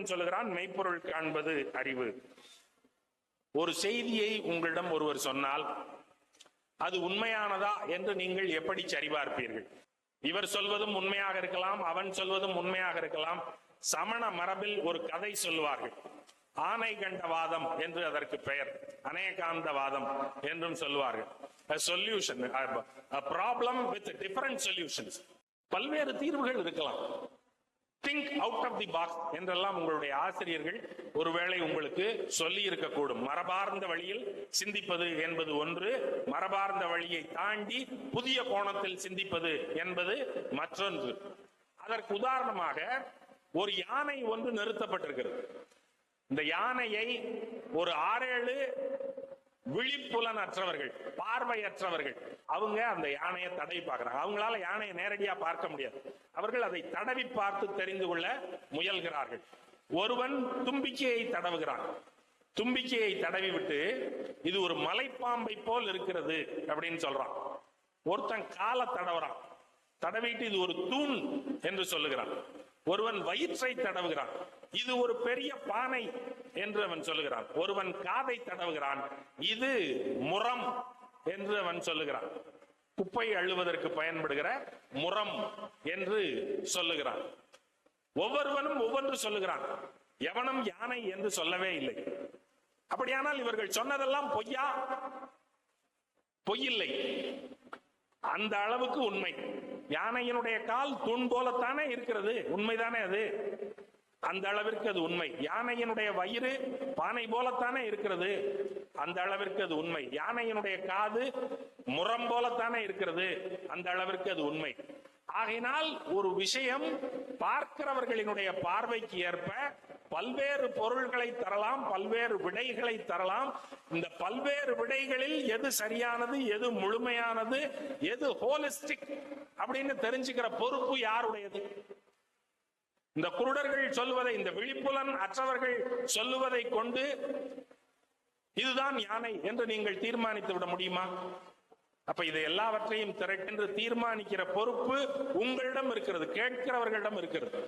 வள்ளுவன் சொல்லுகிறான் மெய்ப்பொருள் காண்பது அறிவு. ஒரு செய்தியை உங்களிடம் ஒருவர் சொன்னால் அது உண்மையானதா என்று நீங்கள் எப்படி சரிபார்ப்பீர்கள்? இவர் சொல்வதும் உண்மையாக இருக்கலாம் அவன் சொல்வதும் உண்மையாக இருக்கலாம். சமண மரபில் ஒரு கதை சொல்லுவார்கள். ஆனை கண்டவாதம் என்று அதற்கு பெயர் அநேகாந்தவாதம் என்றும் சொல்லுவார்கள். Solution problem with different solutions பல்வேறு தீர்வுகள் இருக்கலாம். Think out of the box என்றெல்லாம் உங்களுடைய ஆசிரியர்கள் ஒருவேளை உங்களுக்கு சொல்லி இருக்கக்கூடும். மரபார்ந்த வழியில் சிந்திப்பது என்பது ஒன்று. மரபார்ந்த வழியை தாண்டி புதிய கோணத்தில் சிந்திப்பது என்பது மற்றொன்று. அதற்கு உதாரணமாக ஒரு யானை ஒன்று நிறுத்தப்பட்டிருக்கிறது. இந்த யானையை ஒரு ஆறேழு விழிப்புலன் அற்றவர்கள் பார்வையற்றவர்கள். அவங்க அந்த யானையை தடவி பார்க்கிறாங்க. அவங்களால யானையை நேரடியா பார்க்க முடியாது. அவர்கள் அதை தடவி பார்த்து தெரிந்து கொள்ள முயல்கிறார்கள். ஒருவன் தும்பிக்கையை தடவுகிறான். தும்பிக்கையை தடவி விட்டு இது ஒரு மலைப்பாம்பை போல் இருக்கிறது அப்படின்னு சொல்றான். ஒருத்தன் காலை தடவுறான். தடவிட்டு இது ஒரு தூண் என்று சொல்லுகிறான். ஒருவன் வயிற்றை தடவுகிறான். இது ஒரு பெரிய பானை என்று அவன் சொல்லுகிறான். ஒருவன் காதை தடவுகிறான். இது முரம் என்று அவன் சொல்லுகிறான். குப்பை அள்ளுவதற்கு பயன்படுகிற முரம் என்று சொல்லுகிறான். ஒவ்வொருவனும் ஒவ்வொன்று சொல்லுகிறான். எவனும் யானை என்று சொல்லவே இல்லை. அப்படியானால் இவர்கள் சொன்னதெல்லாம் பொய்யா? பொய்யில்லை அந்த அளவுக்கு உண்மை. யானையினுடைய கால் தூண் போலத்தானே இருக்கிறது? உண்மைதானே அது? அந்த அளவிற்கு அது உண்மை. யானையினுடைய வயிறு பானை போலத்தானே இருக்கிறது? அந்த அளவிற்கு அது உண்மை. யானையினுடைய காது முரம் போலத்தானே இருக்கிறது? அந்த அளவிற்கு அது உண்மை. ஆகையினால் ஒரு விஷயம் பார்க்கிறவர்களினுடைய பார்வைக்கு ஏற்ப பல்வேறு பொருள்களை தரலாம் பல்வேறு விடைகளை தரலாம். இந்த பல்வேறு விடைகளில் எது சரியானது எது முழுமையானது எது ஹோலிஸ்டிக் அப்படின்னு தெரிஞ்சுக்கிற பொறுப்பு யாருடையது? இந்த குருடர்கள் சொல்வதை இந்த விழிப்புலன் அற்றவர்கள் சொல்லுவதை கொண்டு இதுதான் யானை என்று நீங்கள் தீர்மானித்து விட முடியுமா? அப்ப இதை எல்லாவற்றையும் திரட்டென்று தீர்மானிக்கிற பொறுப்பு உங்களிடம் இருக்கிறது கேட்கிறவர்களிடம் இருக்கிறது.